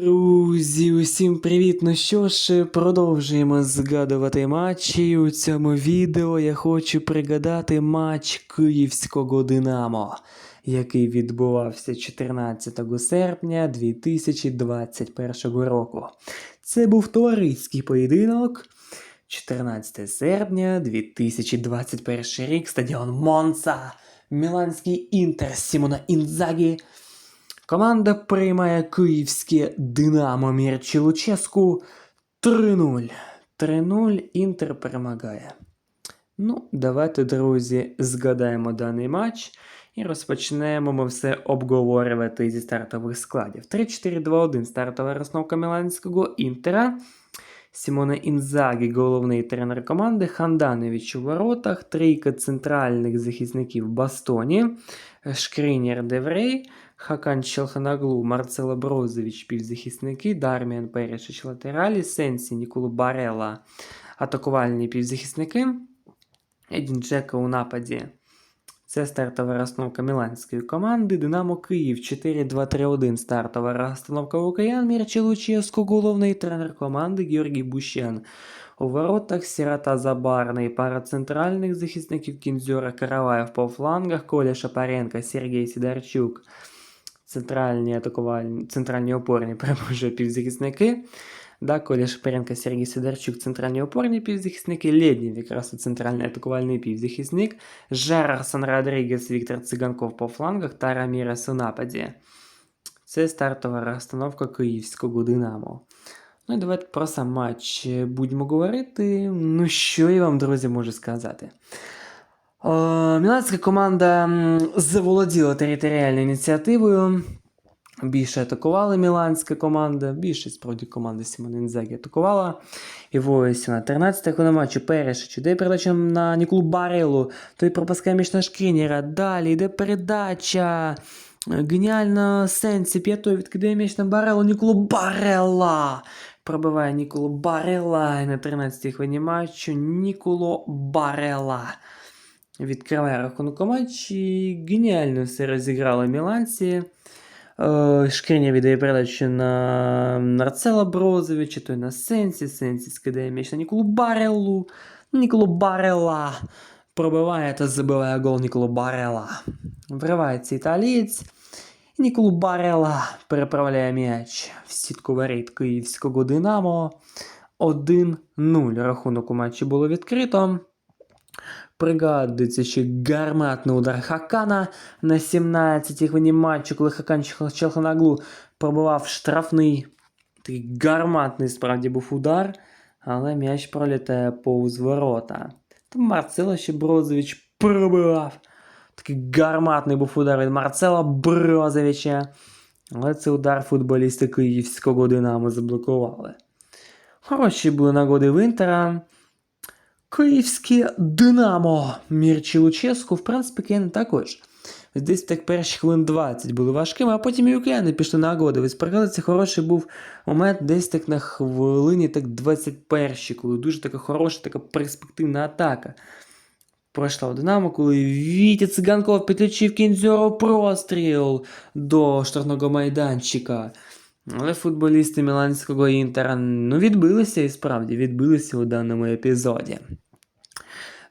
Друзі, усім привіт! Ну що ж, продовжуємо згадувати матчі. У цьому відео я хочу пригадати матч Київського Динамо, який відбувався 14 серпня 2021 року. Це був товариський поєдинок. 14 серпня 2021 рік, стадіон Монца, Міланський інтер Сімона Інзагі. Команда приймає київське Динамо Мірчі Луческу 3-0. 3-0 Інтер перемагає. Ну, давайте, друзі, згадаємо даний матч і розпочнемо ми все обговорювати зі стартових складів. 3-4-2-1 стартова розновка Міланського Інтера. Сімона Інзагі, головний тренер команди, Ханданович у воротах, трійка центральних захисників Бастоні, Шкрінєр Деврей, Хакан Челханаглу, Марцело Брозович, півзахисники, Дарміан Перешич латералі, Сенсі, Ніколу Барела, атакувальні півзахисники, Едін Джека у нападі. Це стартова розстановка міланської команди. Динамо Київ 4-2-3-1. Стартова розстановка Лукаян Мірчі Луческу, головний тренер команди Георгій Бущан. У воротах Сірота Забарний, пара центральних захисників Кінзьора Караваєв по флангах, Коля Шапаренко, Сергій Сідарчук. Центральні атакувальні, центральні опорні перепрошую, півзахисники. Да, Коля Шапаренко, Сергій Сидорчук, центральні опорні півзахисники, Лєднів, якраз центральний атакувальний півзахисник, Жерарсон Родрігес, Віктор Циганков по флангах та Рамірес у нападі. Це стартова розстановка київського Динамо. Ну і давайте про сам матч будемо говорити. Ну, що я вам, друзі, можу сказати. О, Міланська команда заволоділа територіальною ініціативою. Більше атакувала міланська команда, більше справді команди Сімона Інзагі атакувала. І ось на 13 хвилина матчу Перешич іде передача на Ніколу Барелу. Той пропускає між на Шкрінєра. Далі йде передача. Геніально Сенсі п'ятою відкидає м'яч на Барелу. Ніколу Барела. Пробиває Ніколу Барела. І на 13-й хвилині матчу Ніколо Барела. Відкриває рахунок у матчі. Геніально все розіграли міланці. Е, Шкриня віддає передачу на Марцела Брозовича, той на Сенсі. Сенсі скидає м'яч на Ніколу Барелу. Ніколу Барела пробиває та забиває гол Ніколу Барела. Вривається італієць. Ніколу Барела переправляє м'яч в сітку воріт київського Динамо. 1-0. Рахунок у матчі було відкрито. Пригадується ще гарматний удар Хакана на 17-й хвилині матчу, коли Хакан Челханаглу пробивав штрафний. Такий гарматний справді був удар, але м'яч пролітає повз ворота. Там Марцело ще Брозович пробивав. Такий гарматний був удар від Марцела Брозовича. Але цей удар футболісти київського Динамо заблокували. Хороші були нагоди в. Київське Динамо Мірчі Луческу, в принципі, кияни також. Десь так перші хвилин 20 були важкими, а потім і україни пішли на. Ви спригадали, це хороший був момент десь так на хвилині так 21 коли дуже така хороша, така перспективна атака. Пройшла у Динамо, коли Вітя Циганков підключив кінзьору простріл до штрафного майданчика. Але футболісти Міланського Інтера ну, відбилися і справді відбилися у даному епізоді.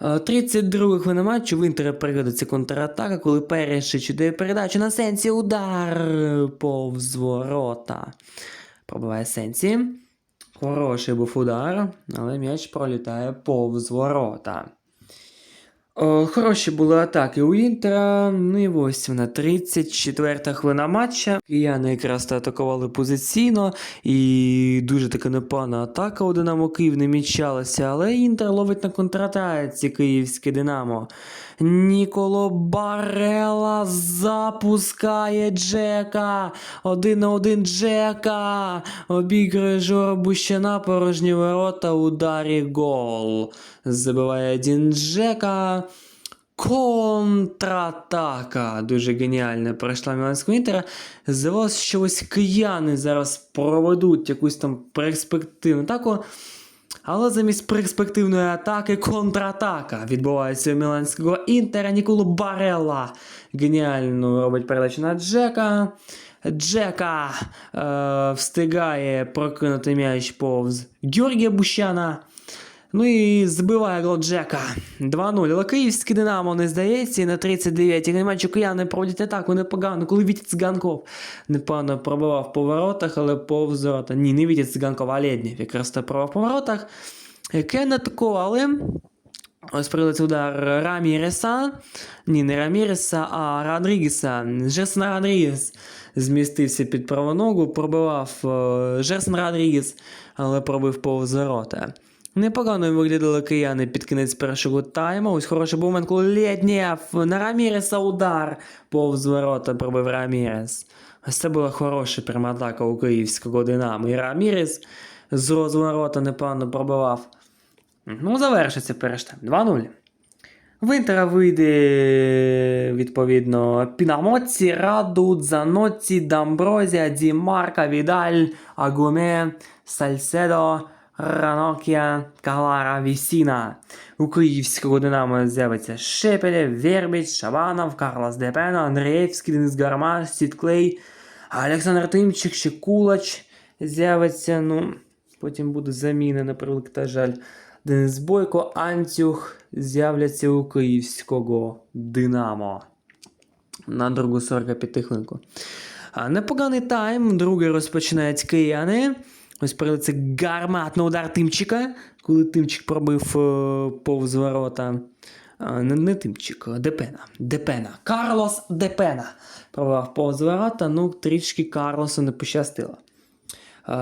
Е, 32 хвилина матчу в Інтера пригодиться контратака, коли Перешич дає передачу на Сенсі удар повз ворота. Пробиває Сенсі. Хороший був удар, але м'яч пролітає повз ворота. О, хороші були атаки у Інтера. Ну і ось вона 34-та хвилина матча. Кияни якраз та атакували позиційно, і дуже така непана атака у Динамо Київ не мічалася, але Інтер ловить на контратаці київське Динамо. Ніколо Барела запускає Джека. Один на один Джека. Обігрує Жора Бущана, порожні ворота, ударі гол. Забиває один Джека. Контратака. Дуже геніальна пройшла Міланського інтера. Здавалося, що ось кияни зараз проведуть якусь там перспективну атаку. Але замість перспективної атаки контратака відбувається у Міланського інтера Ніколу Барелла. Геніально робить передачу на Джека. Джека е, встигає прокинути м'яч повз Георгія Бущана. Ну і збиває гол Джека 2-0. Але київське Динамо не здається, і на 39-й на кияни проводять атаку непогано, коли Вітя Циганков непогано пробивав по воротах, але повз ворота. Ні, не Вітя Циганков, а Лєднєв якраз то пробивав по воротах. Кен атакували. Ось прилетів удар Раміреса. Ні, не Раміреса, а Родрігеса. Жерсон Родрігес змістився під праву ногу, пробивав е, Жерсон Родрігес, але пробив повз ворота. Непогано виглядали кияни під кінець першого тайму. Ось хороший був момент, коли Лєднєв на Раміреса удар повз ворота пробив Рамірес. Ось це була хороша пряма атака у київського Динамо. І Рамірес з розворота непогано пробивав. Ну, завершиться перший тайм. 2-0. В вийде відповідно Пінамоці, Раду, Дзаноці, Дамброзія, Ді Марка, Відаль, Агуме, Сальседо, Ранокія, Калара, Вісіна. У київського Динамо з'явиться Шепелєв, Вербіч, Шабанов, Карлос Депена, Андрієвський, Денис Гармаш, Сітклей, Олександр Тимчик, Шикулач з'явиться. Ну, потім буде заміна, на превеликий жаль. Денис Бойко, Антюх з'являться у київського Динамо на другу 45 хвилинку. Непоганий тайм, другий розпочинають кияни. Ось прилиться гарматний удар Тимчика, коли Тимчик пробив е, повз ворота. А, Не, не Тимчик, Депена. Депена. Карлос Депена. Пробив повз ворота, ну трішки Карлосу не пощастило.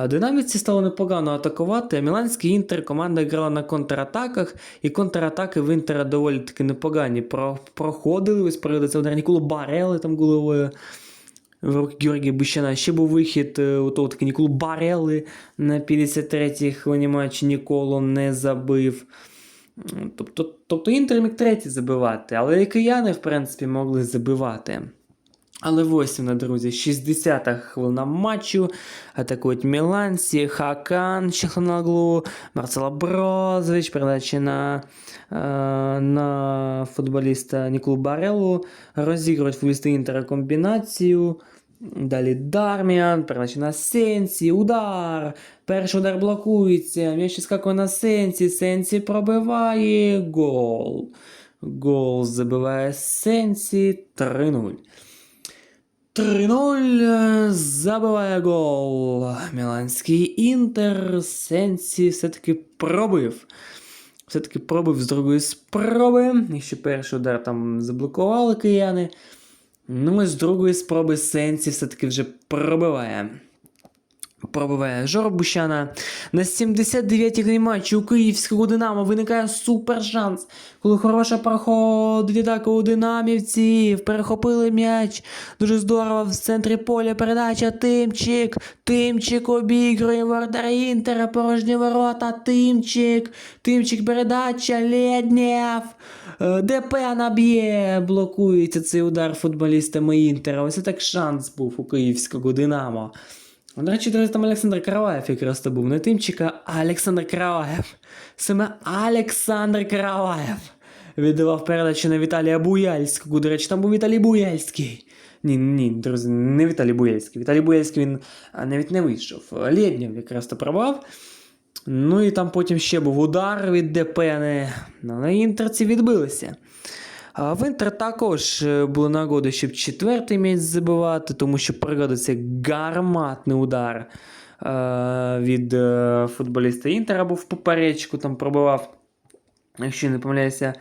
Динаміці стало непогано атакувати. Міланський інтер команда грала на контратаках, і контратаки в інтера доволі таки непогані. Про, проходили, ось прийдеться удар Ніколу Барели там головою в руки Георгія Бущана. Ще був вихід е, у того таки Ніколу Барели на 53-й хвилині матчі Ніколу не забив. Тобто, тобто інтер міг третій забивати, але і кияни, в принципі, могли забивати. Але ось друзі, 60-та хвилина матчу. Атакують Міланці, Хакан, Чеханаглу, Марцела Брозович, передача на, е, на футболіста Ніколу Барелу. Розігрують футболісти Інтера комбінацію. Далі Дарміан, передача на Сенсі, удар. Перший удар блокується. М'яч скакує на Сенсі. Сенсі пробиває. Гол. Гол забиває Сенсі 3-0. 3-0 забиває гол. Міланський інтер Сенсі все-таки пробив. Все-таки пробив з другої спроби. Ще перший удар там заблокували кияни. Ну ми з другої спроби Сенсі все-таки вже пробиває. Пробиває Жора Бущана. На 79-й матчі у київського Динамо виникає супер шанс. Коли хороша проходить атака у динамівців. Перехопили м'яч. Дуже здорово в центрі поля передача. Тимчик. Тимчик обігрує воротар Інтера. Порожні ворота. Тимчик. Тимчик передача. Лєднєв. Е, ДП наб'є. Блокується цей удар футболістами Інтера. Ось так шанс був у київського Динамо. До речі, друзі, там Олександр Караваєв якраз то був не Тимчика, а Олександр Караваєв. Саме Олександр Караваєв віддавав передачу на Віталія Буяльського. До речі, там був Віталій Буяльський. Ні, ні, друзі, не Віталій Буяльський. Віталій Буяльський він навіть не вийшов. Лєднєв якраз то пробав. Ну і там потім ще був удар від Депени. Але інтерці відбилися. А в Інтер також е, були нагоди, щоб четвертий м'яч забивати, тому що пригодиться гарматний удар е, від е, футболіста Інтера був в поперечку, там пробивав, якщо не помиляюся,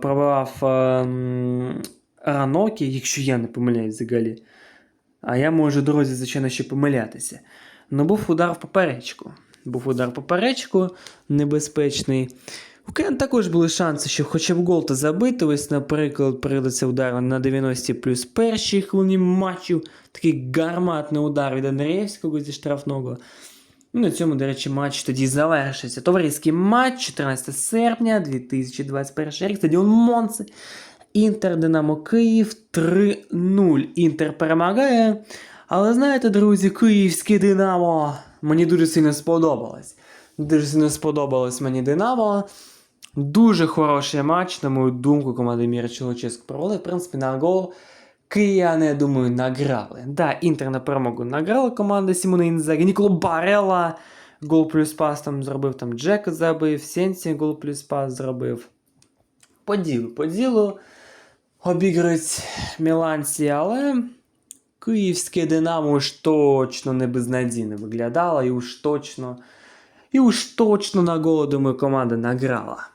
пробивав Ранокі, якщо я не помиляюсь взагалі. А я можу, друзі, звичайно, ще помилятися. Ну, був удар в поперечку. Був удар в поперечку небезпечний. У Кен також були шанси, що хоча б гол то забити. Ось, наприклад, прийдеться удар на 90 плюс першій хвилині матчу. Такий гарматний удар від Андрієвського зі штрафного. Ну, на цьому, до речі, матч тоді завершиться. Товариський матч 14 серпня 2021 рік. Стадіон Монци. Інтер Динамо Київ 3-0. Інтер перемагає. Але знаєте, друзі, київське Динамо мені дуже сильно сподобалось. Дуже сильно сподобалось мені Динамо. Дуже хороший матч, на мою думку, команда Міра Чолоческ провели. В принципі, на гол Кияни, я думаю, награли. Да, Інтер на перемогу награла команда Сімона Інзагі. Ніколо Барела гол плюс пас там зробив, там Джек забив, Сенсі гол плюс пас зробив. По ділу, по ділу обіграють міланці, але київське Динамо уж точно не безнадійно виглядало, і уж точно, і уж точно на голо, думаю, команда награла.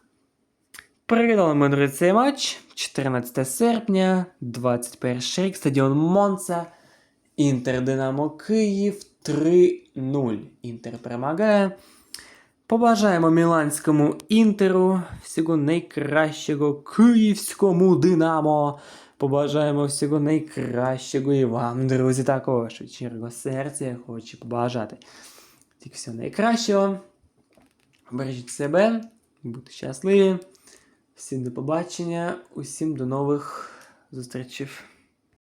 Переглядали ми цей матч 14 серпня, 21 рік, стадіон Монца. Інтер Динамо Київ 3-0. Інтер перемагає. Побажаємо міланському інтеру всього найкращого київському Динамо. Побажаємо всього найкращого і вам, друзі, також. Від серця я хочу побажати. Тільки всього найкращого. Бережіть себе, будьте щасливі. Всім до побачення, усім до нових зустрічей.